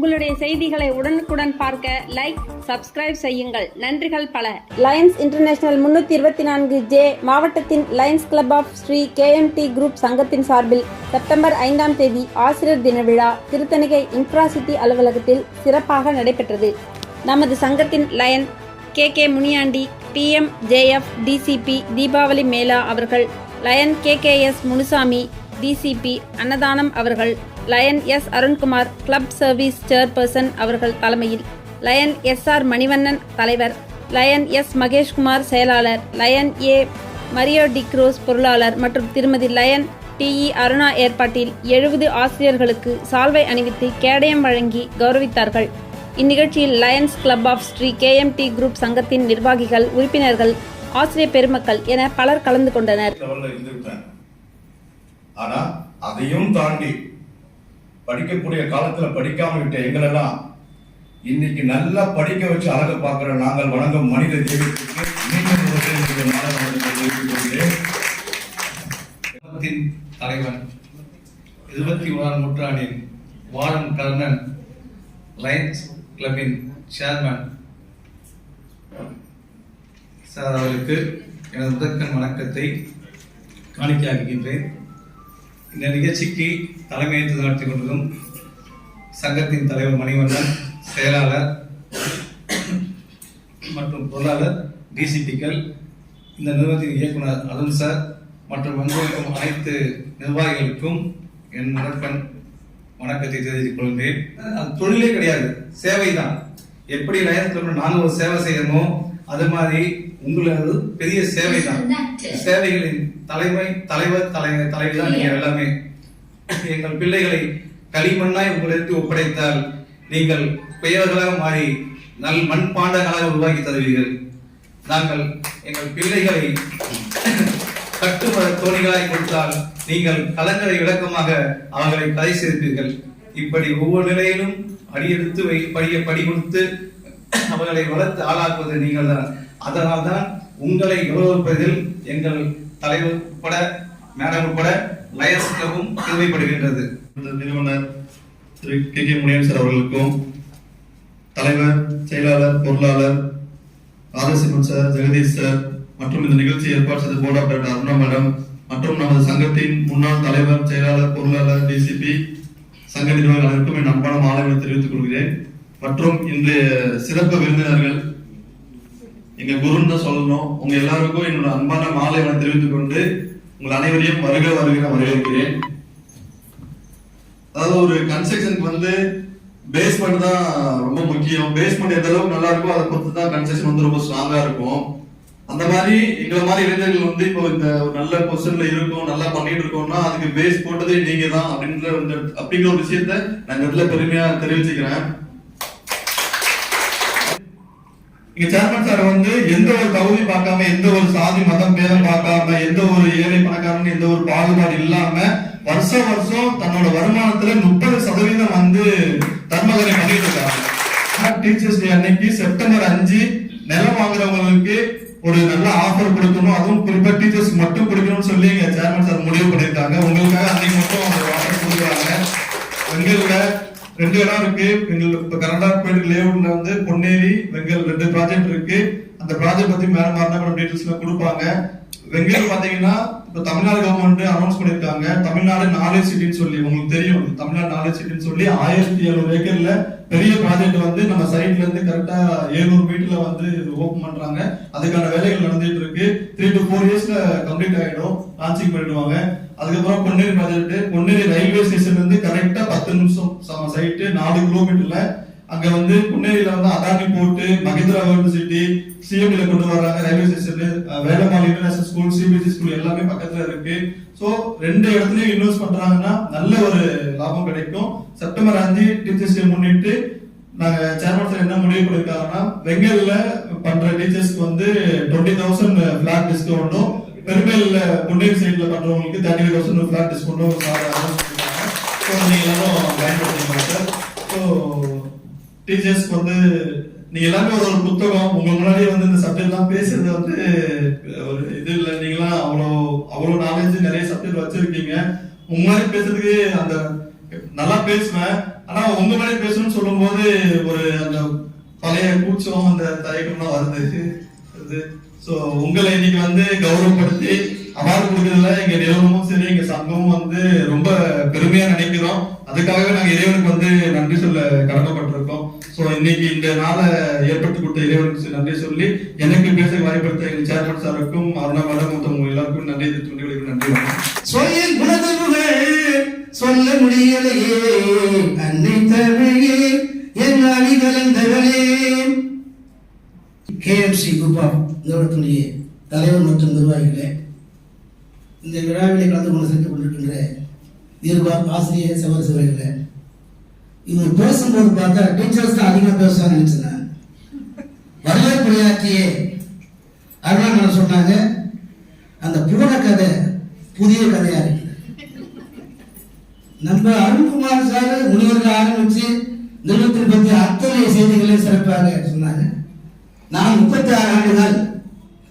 உங்களுடைய செய்திகளை உடனுக்குடன் பார்க்க லைக் சப்ஸ்கிரைப் செய்யுங்கள். நன்றிகள் பல. லயன்ஸ் இன்டர்நேஷனல் முன்னூத்தி இருபத்தி நான்கு ஜே மாவட்டத்தின் lions club of Sri KMT group சங்கத்தின் சார்பில் செப்டம்பர் ஐந்தாம் தேதி ஆசிரியர் தின விழா திருத்தணிகை இன்ஃப்ராசிட்டி அலுவலகத்தில் சிறப்பாக நடைபெற்றது. நமது சங்கத்தின் lion K K Muniyandi DM JF DCP Deepavali mela அவர்கள் lion K K S Munusamy DCP அன்னதானம் அவர்கள் lion S Arunkumar club service chairperson அவர்கள் தலைமையில். லயன் எஸ் ஆர் மணிவண்ணன் தலைவர். லயன் எஸ் மகேஷ்குமார் செயலாளர். லயன் ஏ மரியோ டிக்ரோஸ் பொருளாளர் மற்றும் திருமதி லயன் டிஇ அருணா ஏற்பாட்டில் எழுபது ஆசிரியர்களுக்கு சால்வை அணிவித்து கேடயம் வழங்கி கௌரவித்தார்கள். இந்நிகழ்ச்சியில் lions club of Sri KMT group சங்கத்தின் நிர்வாகிகள் உறுப்பினர்கள் ஆசிரியர் பெருமக்கள் என பலர் கலந்து கொண்டனர். அதையும் தாண்டி படிக்கக்கூடிய காலத்துல படிக்காம விட்ட எங்களெல்லாம் இன்னைக்கு நல்லா படிக்க வச்சு அழக பார்க்கிற நாங்கள் வணங்கும் மனித தெய்வத்திற்கு மீண்டும் மாணவர்களுக்கு தெரிவித்துக் கொள்கிறேன். தலைவன் இருபத்தி ஓராம் நூற்றாண்டின் வாரன் கர்ணன் லயன்ஸ் கிளப்பின் சேர்மன் சார் அவர்களுக்கு எனது முதற்கண் வணக்கத்தை காணிக்கையாக்குகின்றேன். இந்த நிகழ்ச்சிக்கு தலைமையேற்று நடத்தி கொண்டதும் சங்கத்தின் தலைவர் மணிவண்ணன் செயலாளர் மற்றும் பொருளாளர் டிசிபிக்கள் இந்த நிறுவனத்தின் இயக்குனர் அருண் சார் மற்றும் வந்திருக்கும் அனைத்து நிர்வாகிகளுக்கும் என் முதற்கண் வணக்கத்தை தெரிவித்துக் கொள்கிறேன் அது தொழிலே கிடையாது சேவை தான் எப்படி லயனத்தில் நானும் ஒரு சேவை செய்யணும் அது மாதிரி உங்களது பெரிய சேவை தான் சேவைகளின் தலைமை தலைவர் தலை தலைவி தான் நீங்க எல்லாமே. எங்கள் பிள்ளைகளை களிமண்ணாய் உங்களுக்கு ஒப்படைத்தால் நீங்கள் பெயர்களாக மாறி நல் மண்பாண்டங்களாக உருவாக்கி தருவீர்கள். நாங்கள் எங்கள் பிள்ளைகளை கட்டுமர தோணிகளாய் கொடுத்தால் நீங்கள் கலங்கரை விளக்கமாக அவர்களை கதை சேர்ப்பீர்கள் இப்படி ஒவ்வொரு நிலையிலும் அடியெடுத்து வை படிய படி கொடுத்து அவர்களை வளர்த்து ஆளாக்குவது நீங்கள் தான் அதனால் தான் உங்களை கௌரவிப்பதில் எங்கள் தலைவர் உட்பட மேடம் உட்பட லயன்ஸ் கிளப்பும் நிறுவனர் Thiru K K Muniyan sir அவர்களுக்கும் தலைவர் செயலாளர் பொருளாளர் ஆதர்சிமன் சார் ஜெகதீஷ் சார் மற்றும் இந்த நிகழ்ச்சி ஏற்பாடு செய்த board of director Aruna madam மற்றும் நமது சங்கத்தின் முன்னாள் தலைவர் செயலாளர் பொருளாளர் டிசிபி சங்க நிர்வாகிகள் அனைவருக்கும் என் அன்பான மாலைகளை தெரிவித்துக் கொள்கிறேன். மற்றும் இன்றைய சிறப்பு விருந்தினர்கள் எங்க குருன்னு தான் சொல்லணும். உங்க எல்லாருக்கும் என்னோட அன்பான மாலைகளை தெரிவித்துக் கொண்டு உங்கள் அனைவரையும் வருக வருகிற வரவேற்கிறேன். அதாவது ஒரு கன்ஸ்ட்ரக்ஷனுக்கு வந்து பேஸ்மெண்ட் தான் ரொம்ப முக்கியம். பேஸ்மெண்ட் எந்த அளவுக்கு நல்லா இருக்கோ அதை பொறுத்து தான் கன்ஸ்ட்ரக்ஷன் வந்து ரொம்ப ஸ்ட்ராங்கா இருக்கும். அந்த மாதிரி எங்களை மாதிரி இளைஞர்கள் வந்து இப்போ இந்த ஒரு நல்ல பொசிஷன்ல இருக்கோம் நல்லா பண்ணிட்டு இருக்கோம்னா அதுக்கு பேஸ் போட்டதே நீங்க தான் அப்படின்ற அப்படிங்கிற ஒரு விஷயத்த நான் இடத்துல பெருமையா தெரிவிச்சுக்கிறேன். இங்க சேர்மன் சார் வந்து எந்த ஒரு தகுதி பார்க்காம எந்த ஒரு சாதி மதம் பேதம் பார்க்காம எந்த ஒரு ஏழை பணக்காரன் எந்த ஒரு பாகுபாடு இல்லாம வருஷம் வருஷம் தன்னோட வருமானத்துல முப்பது சதவீதம் வந்து தர்மகரை பண்ணிட்டு இருக்காங்க. டீச்சர்ஸ் டே அன்னைக்கு செப்டம்பர் அஞ்சு நிலம் வாங்குறவங்களுக்கு ஒரு நல்ல ஆஃபர் கொடுக்கணும். அதுவும் குறிப்பா டீச்சர்ஸ் மட்டும் கொடுக்கணும்னு சொல்லி எங்க சேர்மன் சார் முடிவு பண்ணியிருக்காங்க உங்களுக்காக அன்னைக்கு மட்டும் அவங்க ஆஃபர் கொடுக்குறாங்க. எங்களுக்கு ரெண்டு இடம் இருக்கு. எங்கள் இப்ப கரண்டாப்பேட் லேவுட்ல வந்து பொன்னேரி வெங்கல் ரெண்டு ப்ராஜெக்ட் இருக்கு. அந்த ப்ராஜெக்ட் பத்தி மேல மாறினா டீடைல்ஸ் கொடுப்பாங்க. வெங்கல் பாத்தீங்கன்னா இப்ப தமிழ்நாடு கவர்மெண்ட் அனௌன்ஸ் பண்ணிருக்காங்க. தமிழ்நாடு நாலேஜ் சிட்டின்னு சொல்லி உங்களுக்கு தெரியும். தமிழ்நாடு நாலேஜ் சிட்டின்னு சொல்லி ஆயிரத்தி எழுநூறு ஏக்கர்ல பெரிய ப்ராஜெக்ட் வந்து நம்ம சைட்ல இருந்து கரெக்டா 700 மீட்டர்ல வந்து ஓபன் பண்றாங்க. அதுக்கான வேலைகள் நடந்துட்டு இருக்கு. த்ரீ டு ஃபோர் இயர்ஸ்ல கம்ப்ளீட் ஆயிடும். லான்ச்சிங் பண்ணிடுவாங்க. அதுக்கப்புறம் Ponneri project Ponneri railway station இருந்து கரெக்டா பத்து நிமிஷம் சைட்டு நாலு கிலோமீட்டர்ல அங்க வந்து பொன்னேரியில வந்து அதானி போட்டு மகேந்திரா யூனிவர்சிட்டி சிஎம்டில கொண்டு வர்றாங்க railway station Velammal international school CBSE school எல்லாமே பக்கத்துல இருக்கு. ஸோ ரெண்டு இடத்துலயும் இன்வெஸ்ட் பண்றாங்கன்னா நல்ல ஒரு லாபம் கிடைக்கும். செப்டம்பர் அஞ்சு டீச்சர்ஸ் டே முன்னிட்டு நாங்க சேர்மன் சார் என்ன முடிவு பண்ணிருக்காங்கன்னா வெங்கல்ல பண்ற டீச்சர்ஸ்க்கு வந்து டுவெண்ட்டி தௌசண்ட் பிளாட் டிஸ்கவுண்டும் பெருமையில முன்னேறி சைட்ல பண்றவங்களுக்கு தேர்ட்டி ஃபைவ் தௌசண்ட் பிளாட் டிஸ்கவுண்டும் சார் நீங்க எல்லாரும் சார். ஸோ டீச்சர்ஸ்க்கு வந்து நீங்க எல்லாமே ஒரு ஒரு புத்தகம் உங்க முன்னாடியே வந்து இந்த சப்ஜெக்ட் எல்லாம் பேசுறது வந்து ஒரு இது இல்லை. நீங்களாம் அவ்வளோ அவ்வளோ நாலேஜ் நிறைய சப்ஜெக்ட் வச்சிருக்கீங்க. உங்க மாதிரி பேசுறதுக்கு அந்த நல்லா பேசுவேன். ஆனா உங்க மேலே பேசணும்னு சொல்லும் போது ஒரு அந்த பழைய கூச்சம் அந்த தயக்கம்லாம் வருது. ஸோ உங்களை இன்னைக்கு வந்து கௌரவப்படுத்தி அவார்டு கொடுக்கறதுல எங்க நிறுவனமும் சரி எங்க சங்கமும் வந்து ரொம்ப பெருமையா நினைக்கிறோம். அதுக்காகவே நாங்க இறைவனுக்கு வந்து நன்றி சொல்ல கடமைப்பட்டிருக்கோம். ஸோ இன்னைக்கு இந்த நாளை ஏற்படுத்தி கொடுத்த இறைவனுக்கு நன்றி சொல்லி எனக்கு பேச வாய்ப்படுத்த எங்க சேர்மன் சாருக்கும் அருணா மேடம் மொத்தம் எல்லாருக்கும் நன்றி இந்த நன்றி. வணக்கம் சொல்ல முடியலையே. அன்னை தமிழே என் அணி கலந்தவளே. கேஎம்சி குரூப் நிறுவனத்துடைய தலைவர் மற்றும் நிர்வாகிகளே இந்த விழாவிலே கலந்து கொண்டு சென்று கொண்டிருக்கின்ற நிர்வாக ஆசிரியர் சகோதர சகோதரிகளே இவங்க பேசும்போது பார்த்தா டீச்சர்ஸ் தான் அதிகமாக பேசுவாங்க நினைச்சேன் வரவேற்புரையாற்றிய அருணாமலை சொன்னாங்க. அந்த புவன கதை புதிய கதையாக இருக்குது நம்ம அருண்குமார் சார் முனிவர்கள் ஆரம்பிச்சு நிறுவனத்தை பற்றி அத்தனை செய்திகளை சிறப்பாக சொன்னாங்க நான் முப்பத்தி ஆறு ஆண்டுகள்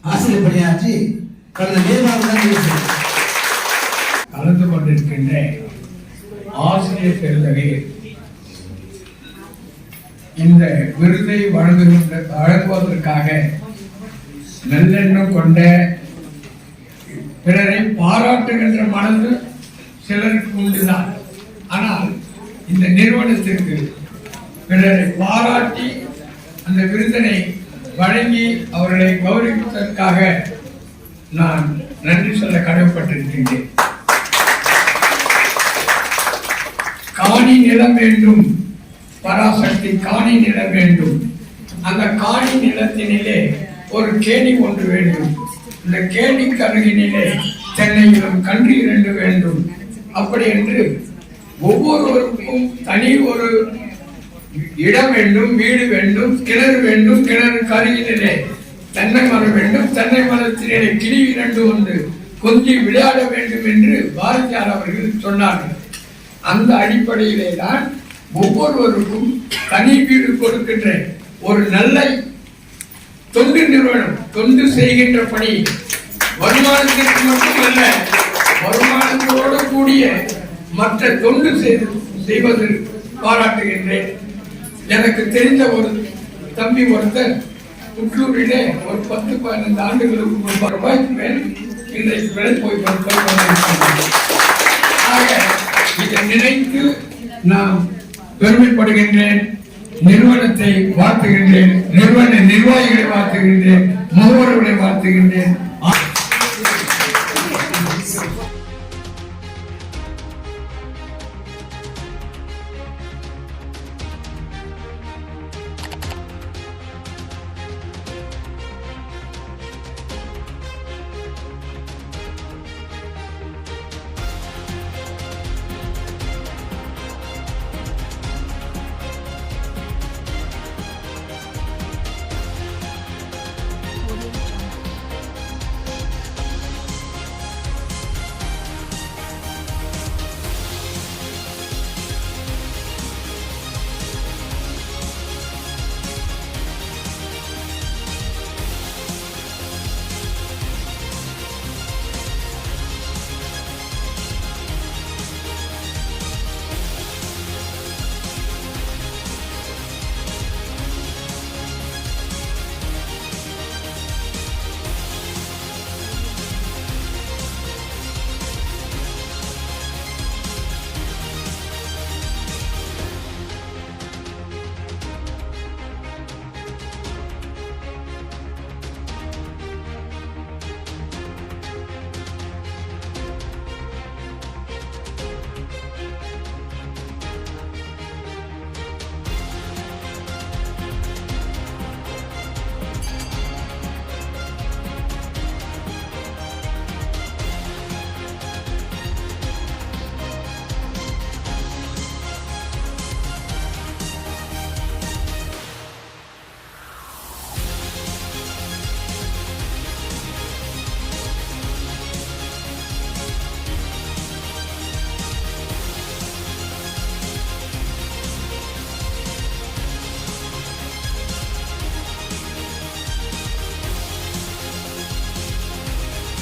ஆசிரியர் பணியாற்றி கடந்த மே மாதம் கலந்து கொண்டிருக்கின்ற ஆசிரியர் பெருந்தகை இந்த விருதை வழங்குகின்ற வழங்குவதற்காக நல்லெண்ணம் கொண்ட பிறரை பாராட்டுகின்ற மனது சிலருக்கு உண்டுதான். ஆனால் இந்த நிறுவனத்திற்கு பிறரை பாராட்டி அந்த விருதனை வழங்கி அவர்களை கௌரவிப்பதற்காக நான் நன்றி சொல்ல கடமைப்பட்டிருக்கின்றேன். காணி நிலம் வேண்டும். பராசக்தி காணி நிலம் வேண்டும். அந்த காணி நிலத்தினிலே ஒரு கேணி ஒன்று வேண்டும். இந்த கேணி கருகினிலே தென்னையிலும் கன்று இரண்டு வேண்டும். அப்படி என்று ஒவ்வொருவருக்கும் தனி ஒரு இடம் வேண்டும் வீடு வேண்டும் கிணறு வேண்டும் கிணறு அருகினிலே தென்னை மரம் வேண்டும். தென்னை மரத்திலே கிளி இரண்டு ஒன்று கொஞ்சி விளையாட வேண்டும் என்று பாரதியார் அவர்கள் சொன்னார்கள். அந்த அடிப்படையிலே தான் ஒவ்வொருவருக்கும் தனி வீடு கொடுக்கின்ற ஒரு நல்ல தொண்டு நிறுவனம் தொண்டு செய்கின்ற பணி. வருமானத்திற்கு மட்டுமல்ல வருமானத்தோடு கூடிய மற்ற தொண்டு செய்து செய்வது பாராட்டுகின்றேன். எனக்கு தெரிந்த ஒரு தம்பி ஒருத்தர் புற்றூரிலே ஒரு பத்து பதினைந்து ஆண்டுகளுக்கு முன்பு ரூபாய்க்கு மேல் இன்றைக்கு விலை போய் ஆக இதை நினைத்து நான் பெருமைப்படுகின்றேன். நிறுவனத்தை வாழ்த்துகின்றேன். நிறுவன நிர்வாகிகளை வாழ்த்துகின்றேன். முகவர்களை வாழ்த்துகின்றேன்.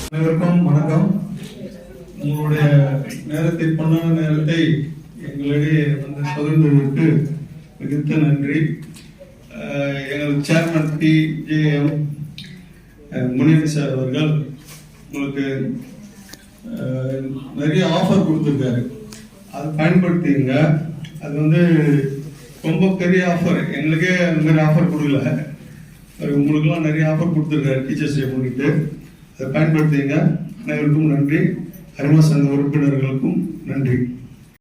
அனைவருக்கும் வணக்கம். உங்களுடைய நேரத்தை பொன்னான நேரத்தை எங்களிடையே வந்து பகிர்ந்ததற்கு மிகுந்த நன்றி. எங்கள் chairman P J M Muniyan sir அவர்கள் உங்களுக்கு நிறைய ஆஃபர் கொடுத்துருக்காரு. அதை பயன்படுத்திங்க அது வந்து ரொம்ப பெரிய ஆஃபர் எங்களுக்கே அந்த மாதிரி ஆஃபர் கொடுக்கல. அவர் உங்களுக்கெல்லாம் நிறைய ஆஃபர் கொடுத்துருக்காரு டீச்சர்ஸ் டே முன்னிட்டு. அதை பயன்படுத்திங்க அனைவருக்கும் நன்றி. ஹரிமா சங்க உறுப்பினர்களுக்கும் நன்றி.